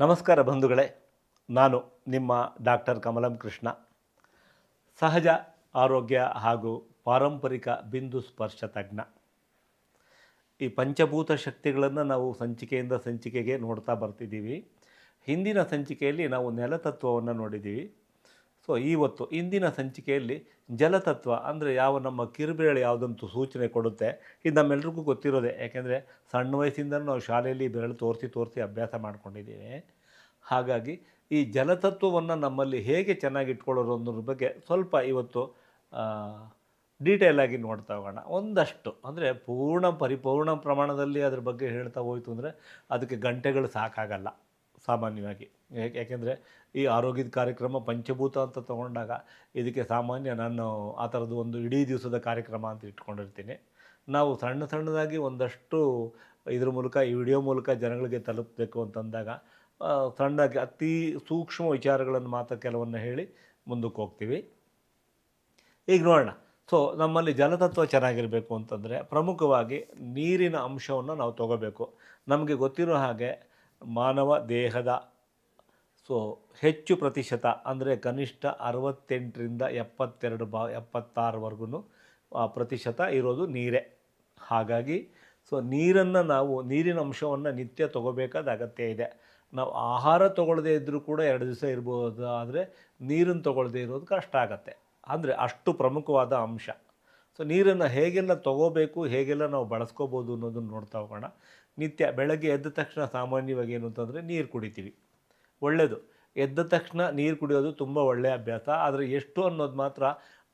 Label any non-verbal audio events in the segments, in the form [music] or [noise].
ನಮಸ್ಕಾರ ಬಂಧುಗಳೇ. ನಾನು ನಿಮ್ಮ ಡಾಕ್ಟರ್ ಕಮಲಂ ಕೃಷ್ಣ. ಸಹಜ ಆರೋಗ್ಯ ಹಾಗೂ ಪಾರಂಪರಿಕ ಬಿಂದು ಸ್ಪರ್ಶ ತಜ್ಞ. ಈ ಪಂಚಭೂತ ಶಕ್ತಿಗಳನ್ನು ನಾವು ಸಂಚಿಕೆಯಿಂದ ಸಂಚಿಕೆಗೆ ನೋಡ್ತಾ ಬರ್ತಿದ್ದೀವಿ. ಹಿಂದಿನ ಸಂಚಿಕೆಯಲ್ಲಿ ನಾವು ನೆಲತತ್ವವನ್ನು ನೋಡಿದ್ದೀವಿ. ಸೊ ಇವತ್ತು ಇಂದಿನ ಸಂಚಿಕೆಯಲ್ಲಿ ಜಲತತ್ವ ಅಂದರೆ ಯಾವ ನಮ್ಮ ಕಿರುಬೆರಳು ಯಾವುದಂತೂ ಸೂಚನೆ ಕೊಡುತ್ತೆ. ಇದು ನಮ್ಮೆಲ್ರಿಗೂ ಗೊತ್ತಿರೋದೆ. ಯಾಕೆಂದರೆ ಸಣ್ಣ ವಯಸ್ಸಿಂದ ನಾವು ಶಾಲೆಯಲ್ಲಿ ಬೆರಳು ತೋರಿಸಿ ತೋರಿಸಿ ಅಭ್ಯಾಸ ಮಾಡ್ಕೊಂಡಿದ್ದೀವಿ. ಹಾಗಾಗಿ ಈ ಜಲತತ್ವವನ್ನು ನಮ್ಮಲ್ಲಿ ಹೇಗೆ ಚೆನ್ನಾಗಿ ಇಟ್ಕೊಳ್ಳೋದು ಅನ್ನೋದ್ರ ಬಗ್ಗೆ ಸ್ವಲ್ಪ ಇವತ್ತು ಡೀಟೇಲ್ ಆಗಿ ನೋಡ್ತಾ ಹೋಗೋಣ. ಒಂದಷ್ಟು ಅಂದರೆ ಪೂರ್ಣ ಪರಿಪೂರ್ಣ ಪ್ರಮಾಣದಲ್ಲಿ ಅದ್ರ ಬಗ್ಗೆ ಹೇಳ್ತಾ ಹೋಯಿತು ಅಂದರೆ ಅದಕ್ಕೆ ಗಂಟೆಗಳು ಸಾಕಾಗಲ್ಲ. ಸಾಮಾನ್ಯವಾಗಿ. ಯಾಕೆ, ಯಾಕೆಂದರೆ ಈ ಆರೋಗ್ಯದ ಕಾರ್ಯಕ್ರಮ ಪಂಚಭೂತ ಅಂತ ತಗೊಂಡಾಗ ಇದಕ್ಕೆ ಸಾಮಾನ್ಯ ನಾನು ಆ ಥರದ್ದು ಒಂದು ಇಡೀ ದಿವಸದ ಕಾರ್ಯಕ್ರಮ ಅಂತ ಇಟ್ಕೊಂಡಿರ್ತೀನಿ. ನಾವು ಸಣ್ಣ ಸಣ್ಣದಾಗಿ ಒಂದಷ್ಟು ಇದ್ರ ಮೂಲಕ, ಈ ವಿಡಿಯೋ ಮೂಲಕ ಜನಗಳಿಗೆ ತಲುಪಬೇಕು ಅಂತಂದಾಗ ಸಣ್ಣದಾಗಿ ಅತಿ ಸೂಕ್ಷ್ಮ ವಿಚಾರಗಳನ್ನು ಮಾತ್ರ ಕೆಲವನ್ನು ಹೇಳಿ ಮುಂದಕ್ಕೆ ಹೋಗ್ತೀವಿ. ಈಗ ನೋಡೋಣ. ಸೊ, ನಮ್ಮಲ್ಲಿ ಜಲತತ್ವ ಚೆನ್ನಾಗಿರಬೇಕು ಅಂತಂದರೆ ಪ್ರಮುಖವಾಗಿ ನೀರಿನ ಅಂಶವನ್ನು ನಾವು ತಗೋಬೇಕು. ನಮಗೆ ಗೊತ್ತಿರೋ ಹಾಗೆ ಮಾನವ ದೇಹದ, ಸೊ, ಹೆಚ್ಚು ಪ್ರತಿಶತ ಅಂದರೆ ಕನಿಷ್ಠ ಅರವತ್ತೆಂಟರಿಂದ ಎಪ್ಪತ್ತೆರಡು ಬಾ ಎಪ್ಪತ್ತಾರವರೆಗೂ ಪ್ರತಿಶತ ಇರೋದು ನೀರೇ. ಹಾಗಾಗಿ, ಸೊ, ನೀರನ್ನು ನಾವು, ನೀರಿನ ಅಂಶವನ್ನು ನಿತ್ಯ ತಗೋಬೇಕಾದ ಅಗತ್ಯ ಇದೆ. ನಾವು ಆಹಾರ ತಗೊಳ್ಳದೇ ಇದ್ದರೂ ಕೂಡ ಎರಡು ದಿವಸ ಇರ್ಬೋದು ಆದರೆ ನೀರನ್ನು ತಗೊಳ್ಳದೇ ಇರೋದು ಕಷ್ಟ ಆಗತ್ತೆ. ಅಂದರೆ ಅಷ್ಟು ಪ್ರಮುಖವಾದ ಅಂಶ. ಸೊ, ನೀರನ್ನು ಹೇಗೆಲ್ಲ ತಗೋಬೇಕು, ಹೇಗೆಲ್ಲ ನಾವು ಬಳಸ್ಕೋಬೋದು ಅನ್ನೋದನ್ನು ನೋಡ್ತಾ ಹೋಗೋಣ. ನಿತ್ಯ ಬೆಳಗ್ಗೆ ಎದ್ದ ತಕ್ಷಣ ಸಾಮಾನ್ಯವಾಗಿ ಏನು ಅಂತಂದರೆ ನೀರು ಕುಡಿತೀವಿ. ಒಳ್ಳೆಯದು ಎದ್ದ ತಕ್ಷಣ ನೀರು ಕುಡಿಯೋದು ತುಂಬ ಒಳ್ಳೆಯ ಅಭ್ಯಾಸ. ಆದರೆ ಎಷ್ಟು ಅನ್ನೋದು ಮಾತ್ರ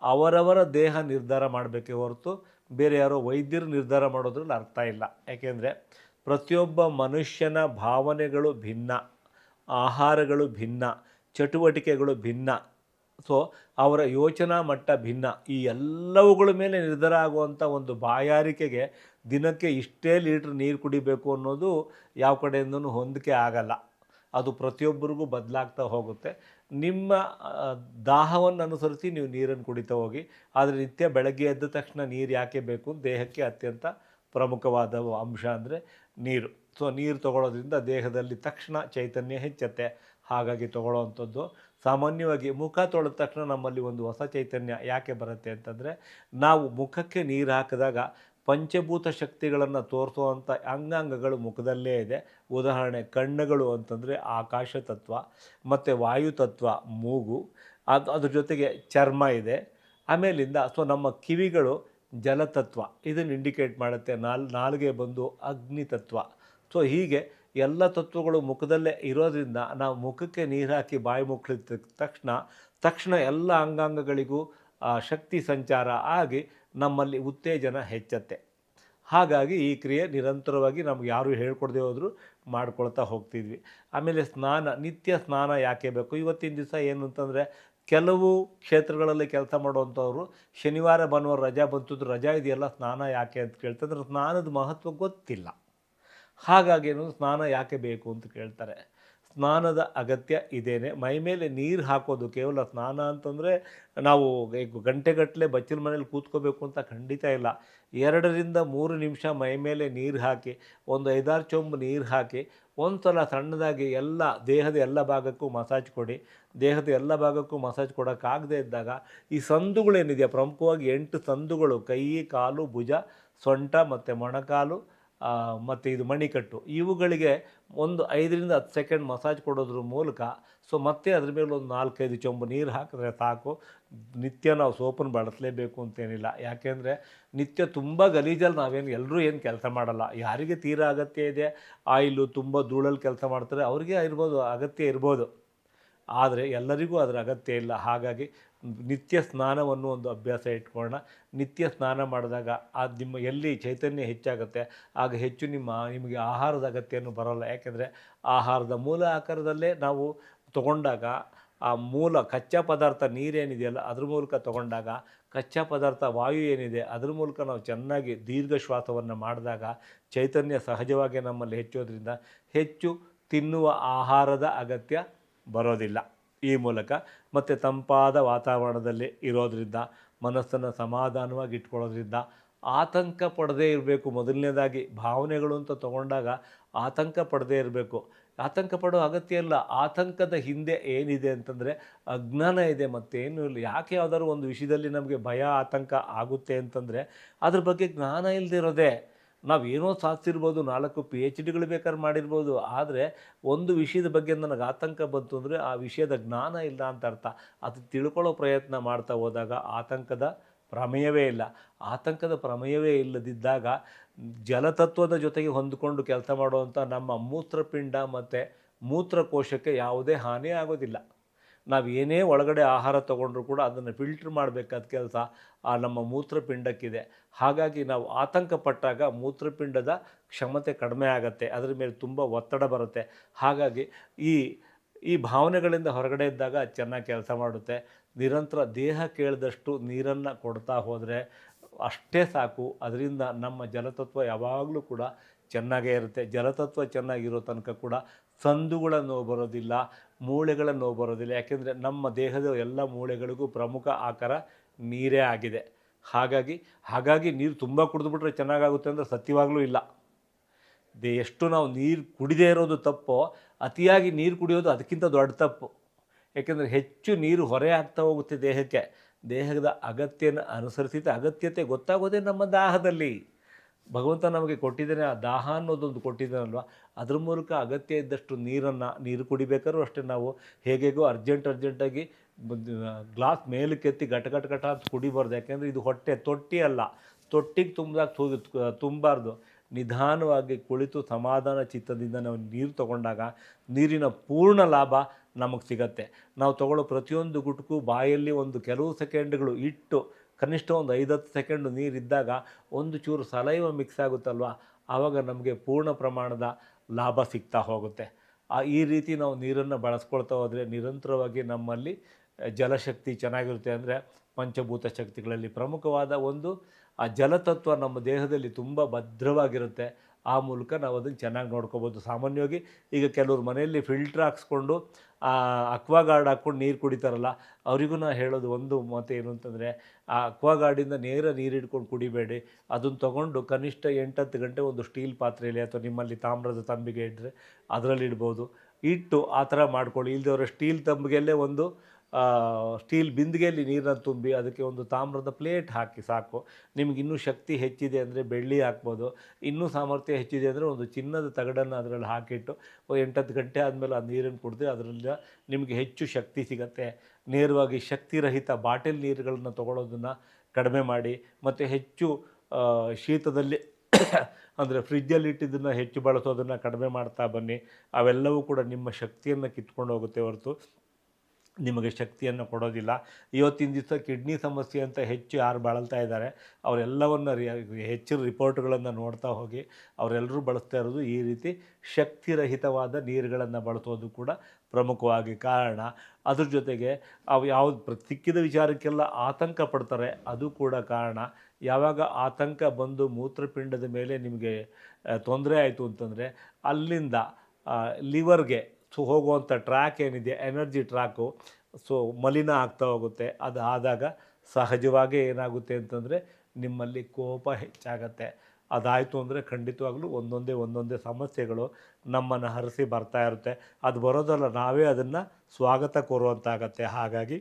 ಅವರವರ ದೇಹ ನಿರ್ಧಾರ ಮಾಡಬೇಕೇ ಹೊರತು ಬೇರೆ ಯಾರೋ ವೈದ್ಯರು ನಿರ್ಧಾರ ಮಾಡೋದ್ರಲ್ಲಿ ಅರ್ಥ ಇಲ್ಲ. ಯಾಕೆಂದರೆ ಪ್ರತಿಯೊಬ್ಬ ಮನುಷ್ಯನ ಭಾವನೆಗಳು ಭಿನ್ನ, ಆಹಾರಗಳು ಭಿನ್ನ, ಚಟುವಟಿಕೆಗಳು ಭಿನ್ನ ಸೊ ಅವರ ಯೋಚನಾ ಮಟ್ಟ ಭಿನ್ನ. ಈ ಎಲ್ಲವುಗಳ ಮೇಲೆ ನಿರ್ಧಾರ ಆಗುವಂಥ ಒಂದು ಬಾಯಾರಿಕೆಗೆ ದಿನಕ್ಕೆ ಇಷ್ಟೇ ಲೀಟ್ರ್ ನೀರು ಕುಡಿಬೇಕು ಅನ್ನೋದು ಯಾವ ಕಡೆಯಿಂದನೂ ಹೊಂದಿಕೆ ಆಗಲ್ಲ. ಅದು ಪ್ರತಿಯೊಬ್ಬರಿಗೂ ಬದಲಾಗ್ತಾ ಹೋಗುತ್ತೆ. ನಿಮ್ಮ ದಾಹವನ್ನು ಅನುಸರಿಸಿ ನೀವು ನೀರನ್ನು ಕುಡಿತಾ ಹೋಗಿ. ಆದರೆ ನಿತ್ಯ ಬೆಳಗ್ಗೆ ಎದ್ದ ತಕ್ಷಣ ನೀರು ಯಾಕೆ ಬೇಕು? ದೇಹಕ್ಕೆ ಅತ್ಯಂತ ಪ್ರಮುಖವಾದ ಅಂಶ ಅಂದರೆ ನೀರು. ಸೊ ನೀರು ತಗೊಳ್ಳೋದ್ರಿಂದ ದೇಹದಲ್ಲಿ ತಕ್ಷಣ ಚೈತನ್ಯ ಹೆಚ್ಚತ್ತೆ. ಹಾಗಾಗಿ ತಗೊಳ್ಳೋವಂಥದ್ದು. ಸಾಮಾನ್ಯವಾಗಿ ಮುಖ ತೊಳೆದ ತಕ್ಷಣ ನಮ್ಮಲ್ಲಿ ಒಂದು ಹೊಸ ಚೈತನ್ಯ ಯಾಕೆ ಬರುತ್ತೆ ಅಂತಂದರೆ, ನಾವು ಮುಖಕ್ಕೆ ನೀರು ಹಾಕಿದಾಗ ಪಂಚಭೂತ ಶಕ್ತಿಗಳನ್ನು ತೋರಿಸುವಂಥ ಅಂಗಾಂಗಗಳು ಮುಖದಲ್ಲೇ ಇದೆ. ಉದಾಹರಣೆ, ಕಣ್ಣುಗಳು ಅಂತಂದರೆ ಆಕಾಶ ತತ್ವ, ಮತ್ತು ವಾಯು ತತ್ವ, ಮೂಗು, ಅದು ಅದ್ರ ಜೊತೆಗೆ ಚರ್ಮ ಇದೆ. ಆಮೇಲಿಂದ ಸೊ ನಮ್ಮ ಕಿವಿಗಳು ಜಲತತ್ವ, ಇದನ್ನು ಇಂಡಿಕೇಟ್ ಮಾಡುತ್ತೆ. ನಾಲ್ ನಾಲ್ಗೆ ಬಂದು ಅಗ್ನಿ ತತ್ವ. ಸೊ ಹೀಗೆ ಎಲ್ಲ ತತ್ವಗಳು ಮುಖದಲ್ಲೇ ಇರೋದ್ರಿಂದ ನಾವು ಮುಖಕ್ಕೆ ನೀರು ಹಾಕಿ ಬಾಯಿ ಮುಕ್ಕಳಿದ ತಕ್ಷಣ ತಕ್ಷಣ ಎಲ್ಲ ಅಂಗಾಂಗಗಳಿಗೂ ಶಕ್ತಿ ಸಂಚಾರ ಆಗಿ ನಮ್ಮಲ್ಲಿ ಉತ್ತೇಜನ ಹೆಚ್ಚತ್ತೆ. ಹಾಗಾಗಿ ಈ ಕ್ರಿಯೆ ನಿರಂತರವಾಗಿ ನಮ್ಗೆ ಯಾರು ಹೇಳ್ಕೊಡದೆ ಹೋದರೂ ಮಾಡ್ಕೊಳ್ತಾ ಹೋಗ್ತಿದ್ವಿ. ಆಮೇಲೆ ಸ್ನಾನ, ನಿತ್ಯ ಸ್ನಾನ ಯಾಕೆ ಬೇಕು? ಇವತ್ತಿನ ದಿವಸ ಏನು ಅಂತಂದರೆ ಕೆಲವು ಕ್ಷೇತ್ರಗಳಲ್ಲಿ ಕೆಲಸ ಮಾಡುವಂಥವ್ರು ಶನಿವಾರ, ಭಾನುವಾರ ರಜಾ ಬಂತು ರಜಾ ಇದೆಯಲ್ಲ, ಸ್ನಾನ ಯಾಕೆ ಅಂತ ಕೇಳ್ತಂದ್ರೆ. ಸ್ನಾನದ ಮಹತ್ವ ಗೊತ್ತಿಲ್ಲ. ಹಾಗಾಗಿ ಏನು ಸ್ನಾನ ಯಾಕೆ ಬೇಕು ಅಂತ ಕೇಳ್ತಾರೆ. ಸ್ನಾನದ ಅಗತ್ಯ ಇದೇನೆ. ಮೈ ಮೇಲೆ ನೀರು ಹಾಕೋದು ಕೇವಲ ಸ್ನಾನ ಅಂತಂದರೆ ನಾವು ಗಂಟೆಗಟ್ಟಲೆ ಬಚ್ಚಲ ಮನೇಲಿ ಕೂತ್ಕೋಬೇಕು ಅಂತ ಖಂಡಿತ ಇಲ್ಲ. ಎರಡರಿಂದ ಮೂರು ನಿಮಿಷ ಮೈ ಮೇಲೆ ನೀರು ಹಾಕಿ, ಒಂದು ಐದಾರು ಚೊಂಬು ನೀರು ಹಾಕಿ ಒಂದು ಸಲ ಸಣ್ಣದಾಗಿ ಎಲ್ಲ ದೇಹದ ಎಲ್ಲ ಭಾಗಕ್ಕೂ ಮಸಾಜ್ ಕೊಡಿ. ದೇಹದ ಎಲ್ಲ ಭಾಗಕ್ಕೂ ಮಸಾಜ್ ಕೊಡೋಕ್ಕಾಗದೇ ಇದ್ದಾಗ ಈ ಸಂದುಗಳೇನಿದೆಯಾ ಪ್ರಮುಖವಾಗಿ ಎಂಟು ಸಂದುಗಳು, ಕೈ, ಕಾಲು, ಭುಜ, ಸೊಂಟ ಮತ್ತು ಮೊಣಕಾಲು ಮತ್ತು ಇದು ಮಣಿಕಟ್ಟು. ಇವುಗಳಿಗೆ ಒಂದು ಐದರಿಂದ ಹತ್ತು ಸೆಕೆಂಡ್ ಮಸಾಜ್ ಕೊಡೋದ್ರ ಮೂಲಕ, ಸೊ ಮತ್ತೆ ಅದ್ರ ಮೇಲೆ ಒಂದು ನಾಲ್ಕೈದು ಚೊಂಬು ನೀರು ಹಾಕಿದ್ರೆ ಸಾಕು. ನಿತ್ಯ ನಾವು ಸೋಪನ್ನು ಬಳಸಲೇಬೇಕು ಅಂತೇನಿಲ್ಲ. ಯಾಕೆಂದರೆ ನಿತ್ಯ ತುಂಬ ಗಲೀಜಲ್ಲಿ ನಾವೇನು ಎಲ್ಲರೂ ಏನು ಕೆಲಸ ಮಾಡಲ್ಲ. ಯಾರಿಗೆ ತೀರ ಅಗತ್ಯ ಇದೆ, ಆಯಿಲು ತುಂಬ ಧೂಳಲ್ಲಿ ಕೆಲಸ ಮಾಡ್ತಾರೆ, ಅವ್ರಿಗೆ ಇರ್ಬೋದು, ಅಗತ್ಯ ಇರ್ಬೋದು. ಆದರೆ ಎಲ್ಲರಿಗೂ ಅದರ ಅಗತ್ಯ ಇಲ್ಲ. ಹಾಗಾಗಿ ನಿತ್ಯ ಸ್ನಾನವನ್ನು ಒಂದು ಅಭ್ಯಾಸ ಇಟ್ಕೊಳ್ಳೋಣ. ನಿತ್ಯ ಸ್ನಾನ ಮಾಡಿದಾಗ ಆ ನಿಮ್ಮ ಎಲ್ಲಿ ಚೈತನ್ಯ ಹೆಚ್ಚಾಗುತ್ತೆ, ಆಗ ಹೆಚ್ಚು ನಿಮ್ಮ ನಿಮಗೆ ಆಹಾರದ ಅಗತ್ಯನೂ ಬರೋಲ್ಲ. ಯಾಕೆಂದರೆ ಆಹಾರದ ಮೂಲ ಆಕಾರದಲ್ಲೇ ನಾವು ತಗೊಂಡಾಗ ಆ ಮೂಲ ಕಚ್ಚಾ ಪದಾರ್ಥ ನೀರೇನಿದೆಯಲ್ಲ, ಅದ್ರ ಮೂಲಕ ತಗೊಂಡಾಗ ಕಚ್ಚಾ ಪದಾರ್ಥ ವಾಯು ಏನಿದೆ, ಅದ್ರ ಮೂಲಕ ನಾವು ಚೆನ್ನಾಗಿ ದೀರ್ಘ ಶ್ವಾಸವನ್ನು ಮಾಡಿದಾಗ ಚೈತನ್ಯ ಸಹಜವಾಗಿ ನಮ್ಮಲ್ಲಿ ಹೆಚ್ಚೋದ್ರಿಂದ ಹೆಚ್ಚು ತಿನ್ನುವ ಆಹಾರದ ಅಗತ್ಯ ಬರೋದಿಲ್ಲ. ಈ ಮೂಲಕ ಮತ್ತು ತಂಪಾದ ವಾತಾವರಣದಲ್ಲಿ ಇರೋದರಿಂದ, ಮನಸ್ಸನ್ನು ಸಮಾಧಾನವಾಗಿ ಇಟ್ಕೊಳ್ಳೋದ್ರಿಂದ ಆತಂಕ ಪಡದೇ ಇರಬೇಕು. ಮೊದಲನೇದಾಗಿ ಭಾವನೆಗಳು ಅಂತ ತಗೊಂಡಾಗ ಆತಂಕ ಪಡದೇ ಇರಬೇಕು. ಆತಂಕ ಪಡೋ ಅಗತ್ಯ ಇಲ್ಲ. ಆತಂಕದ ಹಿಂದೆ ಏನಿದೆ ಅಂತಂದರೆ ಅಜ್ಞಾನ ಇದೆ, ಮತ್ತೇನು ಇಲ್ಲ. ಯಾಕೆ ಯಾವ್ದಾದ್ರು ಒಂದು ವಿಷಯದಲ್ಲಿ ನಮಗೆ ಭಯ, ಆತಂಕ ಆಗುತ್ತೆ ಅಂತಂದರೆ ಅದ್ರ ಬಗ್ಗೆ ಜ್ಞಾನ ಇಲ್ಲದಿರೋದೇ ನಾವು ಏನೋ ಸಾಧಿಸಿರ್ಬೋದು, ನಾಲ್ಕು ಪಿ ಎಚ್ ಡಿಗಳು ಬೇಕಾದ್ರೆ ಮಾಡಿರ್ಬೋದು, ಆದರೆ ಒಂದು ವಿಷಯದ ಬಗ್ಗೆ ನನಗೆ ಆತಂಕ ಬಂತು ಅಂದರೆ ಆ ವಿಷಯದ ಜ್ಞಾನ ಇಲ್ಲ ಅಂತ ಅರ್ಥ. ಅದು ತಿಳ್ಕೊಳ್ಳೋ ಪ್ರಯತ್ನ ಮಾಡ್ತಾ ಹೋದಾಗ ಆತಂಕದ ಪ್ರಮೇಯವೇ ಇಲ್ಲ. ಆತಂಕದ ಪ್ರಮೇಯವೇ ಇಲ್ಲದಿದ್ದಾಗ ಜಲತತ್ವದ ಜೊತೆಗೆ ಹೊಂದಿಕೊಂಡು ಕೆಲಸ ಮಾಡುವಂಥ ನಮ್ಮ ಮೂತ್ರಪಿಂಡ ಮತ್ತು ಮೂತ್ರಕೋಶಕ್ಕೆ ಯಾವುದೇ ಹಾನಿ ಆಗೋದಿಲ್ಲ. ನಾವು ಏನೇ ಒಳಗಡೆ ಆಹಾರ ತೊಗೊಂಡ್ರೂ ಕೂಡ ಅದನ್ನು ಫಿಲ್ಟ್ರ್ ಮಾಡಬೇಕಾದ ಕೆಲಸ ಆ ನಮ್ಮ ಮೂತ್ರಪಿಂಡಕ್ಕಿದೆ. ಹಾಗಾಗಿ ನಾವು ಆತಂಕ ಪಟ್ಟಾಗ ಮೂತ್ರಪಿಂಡದ ಕ್ಷಮತೆ ಕಡಿಮೆ ಆಗುತ್ತೆ. ಅದರ ಮೇಲೆ ತುಂಬ ಒತ್ತಡ ಬರುತ್ತೆ. ಹಾಗಾಗಿ ಈ ಈ ಭಾವನೆಗಳಿಂದ ಹೊರಗಡೆ ಇದ್ದಾಗ ಚೆನ್ನಾಗಿ ಕೆಲಸ ಮಾಡುತ್ತೆ. ನಿರಂತರ ದೇಹ ಕೇಳಿದಷ್ಟು ನೀರನ್ನು ಕೊಡ್ತಾ ಹೋದರೆ ಅಷ್ಟೇ ಸಾಕು. ಅದರಿಂದ ನಮ್ಮ ಜಲತತ್ವ ಯಾವಾಗಲೂ ಕೂಡ ಚೆನ್ನಾಗೇ ಇರುತ್ತೆ. ಜಲತತ್ವ ಚೆನ್ನಾಗಿರೋ ತನಕ ಕೂಡ ಸಂದುಗಳ ನೋವು ಬರೋದಿಲ್ಲ, ಮೂಳೆಗಳ ನೋವು ಬರೋದಿಲ್ಲ. ಯಾಕೆಂದರೆ ನಮ್ಮ ದೇಹದ ಎಲ್ಲ ಮೂಳೆಗಳಿಗೂ ಪ್ರಮುಖ ಆಕಾರ ನೀರೇ ಆಗಿದೆ. ಹಾಗಾಗಿ ಹಾಗಾಗಿ ನೀರು ತುಂಬ ಕುಡಿದ್ಬಿಟ್ರೆ ಚೆನ್ನಾಗಾಗುತ್ತೆ ಅಂದರೆ ಸತ್ಯವಾಗಲೂ ಇಲ್ಲ. ದೇ, ಎಷ್ಟು ನಾವು ನೀರು ಕುಡಿದೇ ಇರೋದು ತಪ್ಪೋ, ಅತಿಯಾಗಿ ನೀರು ಕುಡಿಯೋದು ಅದಕ್ಕಿಂತ ದೊಡ್ಡ ತಪ್ಪು. ಯಾಕೆಂದರೆ ಹೆಚ್ಚು ನೀರು ಹೊರೆ ಆಗ್ತಾ ಹೋಗುತ್ತೆ ದೇಹಕ್ಕೆ. ದೇಹದ ಅಗತ್ಯನ ಅನುಸರಿಸಿದ ಅಗತ್ಯತೆ ಗೊತ್ತಾಗೋದೇ ನಮ್ಮ ದಾಹದಲ್ಲಿ. ಭಗವಂತ ನಮಗೆ ಕೊಟ್ಟಿದ್ದಾನೆ, ಆ ದಾಹ ಅನ್ನೋದೊಂದು ಕೊಟ್ಟಿದ್ದಾನಲ್ವ? ಅದ್ರ ಮೂಲಕ ಅಗತ್ಯ ಇದ್ದಷ್ಟು ನೀರನ್ನು, ನೀರು ಕುಡಿಬೇಕಾದ್ರೂ ಅಷ್ಟೇ ನಾವು ಹೇಗೆಗೋ ಅರ್ಜೆಂಟ್ ಅರ್ಜೆಂಟಾಗಿ ಗ್ಲಾಸ್ ಮೇಲಕ್ಕೆ ಎತ್ತಿ ಗಟ ಗಟ ಘಟ ಅಂತ ಕುಡಿಬಾರ್ದು. ಯಾಕೆಂದರೆ ಇದು ಹೊಟ್ಟೆ ತೊಟ್ಟಿ ಅಲ್ಲ. ತೊಟ್ಟಿಗೆ ತುಂಬಿದಾಗ ತೂಗಿ, ತುಂಬಾರ್ದು. ನಿಧಾನವಾಗಿ ಕುಳಿತು ಸಮಾಧಾನ ಚಿತ್ತದಿಂದ ನಾವು ನೀರು ತಗೊಂಡಾಗ ನೀರಿನ ಪೂರ್ಣ ಲಾಭ ನಮಗೆ ಸಿಗತ್ತೆ. ನಾವು ತಗೊಳ್ಳೋ ಪ್ರತಿಯೊಂದು ಗುಟ್ಕು ಬಾಯಲ್ಲಿ ಒಂದು ಕೆಲವು ಸೆಕೆಂಡ್ಗಳು ಇಟ್ಟು ಕನಿಷ್ಠ ಒಂದು ಐದತ್ತು ಸೆಕೆಂಡು ನೀರಿದ್ದಾಗ ಒಂದು ಚೂರು ಸಲೈವ ಮಿಕ್ಸ್ ಆಗುತ್ತಲ್ವ? ಆವಾಗ ನಮಗೆ ಪೂರ್ಣ ಪ್ರಮಾಣದ ಲಾಭ ಸಿಗ್ತಾ ಹೋಗುತ್ತೆ. ಆ, ಈ ರೀತಿ ನಾವು ನೀರನ್ನು ಬಳಸ್ಕೊಳ್ತಾ ಹೋದರೆ ನಿರಂತರವಾಗಿ ನಮ್ಮಲ್ಲಿ ಜಲಶಕ್ತಿ ಚೆನ್ನಾಗಿರುತ್ತೆ ಅಂದರೆ ಪಂಚಭೂತ ಶಕ್ತಿಗಳಲ್ಲಿ ಪ್ರಮುಖವಾದ ಒಂದು, ಆ ಜಲತತ್ವ ನಮ್ಮ ದೇಹದಲ್ಲಿ ತುಂಬ ಭದ್ರವಾಗಿರುತ್ತೆ. ಆ ಮೂಲಕ ನಾವು ಅದನ್ನು ಚೆನ್ನಾಗಿ ನೋಡ್ಕೋಬೋದು. ಸಾಮಾನ್ಯವಾಗಿ ಈಗ ಕೆಲವರು ಮನೆಯಲ್ಲಿ ಫಿಲ್ಟ್ರ್ ಹಾಕ್ಸ್ಕೊಂಡು ಅಕ್ವಾಗಾರ್ಡ್ ಹಾಕ್ಕೊಂಡು ನೀರು ಕುಡಿತಾರಲ್ಲ, ಅವರಿಗೂ ನಾನು ಹೇಳೋದು ಒಂದು ಮತ್ತೆ ಏನು ಅಂತಂದರೆ, ಆ ಅಕ್ವಾಗಾರ್ಡಿಂದ ನೇರ ನೀರು ಹಿಡ್ಕೊಂಡು ಕುಡಿಬೇಡಿ. ಅದನ್ನು ತೊಗೊಂಡು ಕನಿಷ್ಠ ಎಂಟತ್ತು ಗಂಟೆ ಒಂದು ಸ್ಟೀಲ್ ಪಾತ್ರೆಯಲ್ಲಿ ಅಥವಾ ನಿಮ್ಮಲ್ಲಿ ತಾಮ್ರದ ತಂಬಿಗೆ ಇಟ್ಟರೆ ಅದರಲ್ಲಿ ಇಡ್ಬೋದು ಇಟ್ಟು ಆ ಥರ ಮಾಡ್ಕೊಳ್ಳಿ. ಇಲ್ದವರ ಸ್ಟೀಲ್ ತಂಬಿಗೆಯಲ್ಲೇ ಒಂದು ಸ್ಟೀಲ್ ಬಿಂದಿಗೆಯಲ್ಲಿ ನೀರನ್ನು ತುಂಬಿ ಅದಕ್ಕೆ ಒಂದು ತಾಮ್ರದ ಪ್ಲೇಟ್ ಹಾಕಿ ಸಾಕು. ನಿಮ್ಗೆ ಇನ್ನೂ ಶಕ್ತಿ ಹೆಚ್ಚಿದೆ ಅಂದರೆ ಬೆಳ್ಳಿ ಹಾಕ್ಬೋದು. ಇನ್ನೂ ಸಾಮರ್ಥ್ಯ ಹೆಚ್ಚಿದೆ ಅಂದರೆ ಒಂದು ಚಿನ್ನದ ತಗಡನ್ನು ಅದರಲ್ಲಿ ಹಾಕಿಟ್ಟು ಎಂಟತ್ತು ಗಂಟೆ ಆದಮೇಲೆ ಆ ನೀರನ್ನು ಕುಡಿದ್ರೆ ಅದರಿಂದ ನಿಮಗೆ ಹೆಚ್ಚು ಶಕ್ತಿ ಸಿಗತ್ತೆ. ನೇರವಾಗಿ ಶಕ್ತಿರಹಿತ ಬಾಟಲ್ ನೀರುಗಳನ್ನು ತೊಗೊಳೋದನ್ನು ಕಡಿಮೆ ಮಾಡಿ ಮತ್ತು ಹೆಚ್ಚು ಶೀತದಲ್ಲಿ [coughs] ಅಂದರೆ ಫ್ರಿಜ್ಜಲ್ಲಿ ಇಟ್ಟಿದ್ದನ್ನು ಹೆಚ್ಚು ಬಳಸೋದನ್ನು ಕಡಿಮೆ ಮಾಡ್ತಾ ಬನ್ನಿ. ಅವೆಲ್ಲವೂ ಕೂಡ ನಿಮ್ಮ ಶಕ್ತಿಯನ್ನು ಕಿತ್ಕೊಂಡು ಹೋಗುತ್ತೆ ಹೊರತು. ನಿಮಗೆ ಶಕ್ತಿಯನ್ನು ಕೊಡೋದಿಲ್ಲ. ಇವತ್ತಿನ ದಿವಸ ಕಿಡ್ನಿ ಸಮಸ್ಯೆ ಅಂತ ಹೆಚ್ಚು ಯಾರು ಬಳಲ್ತಾ ಇದ್ದಾರೆ, ಅವರೆಲ್ಲವನ್ನು ಹೆಚ್ಚಿನ ರಿಪೋರ್ಟ್ಗಳನ್ನು ನೋಡ್ತಾ ಹೋಗಿ ಅವರೆಲ್ಲರೂ ಬಳಸ್ತಾ ಇರೋದು ಈ ರೀತಿ ಶಕ್ತಿರಹಿತವಾದ ನೀರುಗಳನ್ನು ಬಳಸೋದು ಕೂಡ ಪ್ರಮುಖವಾಗಿ ಕಾರಣ. ಅದ್ರ ಜೊತೆಗೆ ಅವು ಯಾವುದು ಸಿಕ್ಕಿದ ವಿಚಾರಕ್ಕೆಲ್ಲ ಆತಂಕ ಪಡ್ತಾರೆ, ಅದು ಕೂಡ ಕಾರಣ. ಯಾವಾಗ ಆತಂಕ ಬಂದು ಮೂತ್ರಪಿಂಡದ ಮೇಲೆ ನಿಮಗೆ ತೊಂದರೆ ಆಯಿತು ಅಂತಂದರೆ ಅಲ್ಲಿಂದ ಲಿವರ್ಗೆ ಹೋಗುವಂಥ ಟ್ರ್ಯಾಕ್ ಏನಿದೆ ಎನರ್ಜಿ ಟ್ರ್ಯಾಕು ಸೊ ಮಲಿನ ಆಗ್ತಾ ಹೋಗುತ್ತೆ. ಅದು ಆದಾಗ ಸಹಜವಾಗಿ ಏನಾಗುತ್ತೆ ಅಂತಂದರೆ ನಿಮ್ಮಲ್ಲಿ ಕೋಪ ಹೆಚ್ಚಾಗತ್ತೆ. ಅದಾಯಿತು ಅಂದರೆ ಖಂಡಿತವಾಗ್ಲೂ ಒಂದೊಂದೇ ಒಂದೊಂದೇ ಸಮಸ್ಯೆಗಳು ನಮ್ಮನ್ನು ಹರಿಸಿ ಬರ್ತಾ ಇರುತ್ತೆ. ಅದು ಬರೋದಲ್ಲ, ನಾವೇ ಅದನ್ನು ಸ್ವಾಗತ ಕೋರುವಂತಾಗತ್ತೆ ಹಾಗಾಗಿ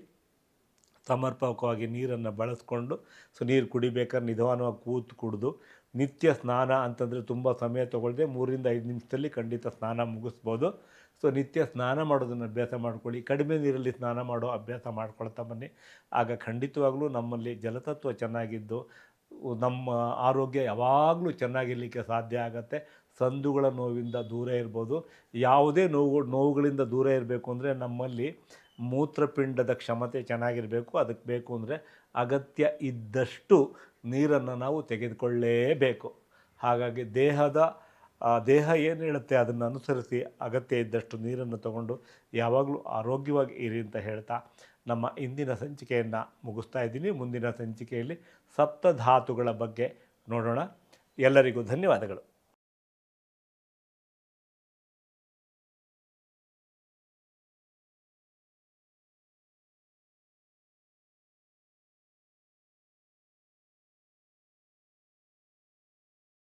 ಸಮರ್ಪಕವಾಗಿ ನೀರನ್ನು ಬಳಸ್ಕೊಂಡು, ಸೊ ನೀರು ಕುಡಿಬೇಕಾದ್ರೆ ನಿಧಾನವಾಗಿ ಕೂತು ಕುಡಿದು, ನಿತ್ಯ ಸ್ನಾನ ಅಂತಂದರೆ ತುಂಬ ಸಮಯ ತೊಗೊಳ್ದೆ ಮೂರಿಂದ ಐದು ನಿಮಿಷದಲ್ಲಿ ಖಂಡಿತ ಸ್ನಾನ ಮುಗಿಸ್ಬೋದು. ಸೊ ನಿತ್ಯ ಸ್ನಾನ ಮಾಡೋದನ್ನು ಅಭ್ಯಾಸ ಮಾಡ್ಕೊಳ್ಳಿ. ಕಡಿಮೆ ನೀರಲ್ಲಿ ಸ್ನಾನ ಮಾಡೋ ಅಭ್ಯಾಸ ಮಾಡ್ಕೊಳ್ತಾ ಬನ್ನಿ. ಆಗ ಖಂಡಿತವಾಗ್ಲೂ ನಮ್ಮಲ್ಲಿ ಜಲತತ್ವ ಚೆನ್ನಾಗಿದ್ದು, ನಮ್ಮ ಆರೋಗ್ಯ ಯಾವಾಗಲೂ ಚೆನ್ನಾಗಿರಲಿಕ್ಕೆ ಸಾಧ್ಯ ಆಗುತ್ತೆ. ಸಂದುಗಳ ನೋವಿಂದ ದೂರ ಇರ್ಬೋದು. ಯಾವುದೇ ನೋವು, ನೋವುಗಳಿಂದ ದೂರ ಇರಬೇಕು ಅಂದರೆ ನಮ್ಮಲ್ಲಿ ಮೂತ್ರಪಿಂಡದ ಕ್ಷಮತೆ ಚೆನ್ನಾಗಿರಬೇಕು. ಅದಕ್ಕೆ ಬೇಕು ಅಂದರೆ ಅಗತ್ಯ ಇದ್ದಷ್ಟು ನೀರನ್ನು ನಾವು ತೆಗೆದುಕೊಳ್ಳೇಬೇಕು. ಹಾಗಾಗಿ ದೇಹದ ದೇಹ ಏನು ಹೇಳುತ್ತೆ ಅದನ್ನು ಅನುಸರಿಸಿ ಅಗತ್ಯ ಇದ್ದಷ್ಟು ನೀರನ್ನು ತಗೊಂಡು ಯಾವಾಗಲೂ ಆರೋಗ್ಯವಾಗಿ ಇರಿ ಅಂತ ಹೇಳ್ತಾ ನಮ್ಮ ಇಂದಿನ ಸಂಚಿಕೆಯನ್ನು ಮುಗಿಸ್ತಾ ಇದ್ದೀನಿ. ಮುಂದಿನ ಸಂಚಿಕೆಯಲ್ಲಿ ಸಪ್ತಧಾತುಗಳ ಬಗ್ಗೆ ನೋಡೋಣ. ಎಲ್ಲರಿಗೂ ಧನ್ಯವಾದಗಳು.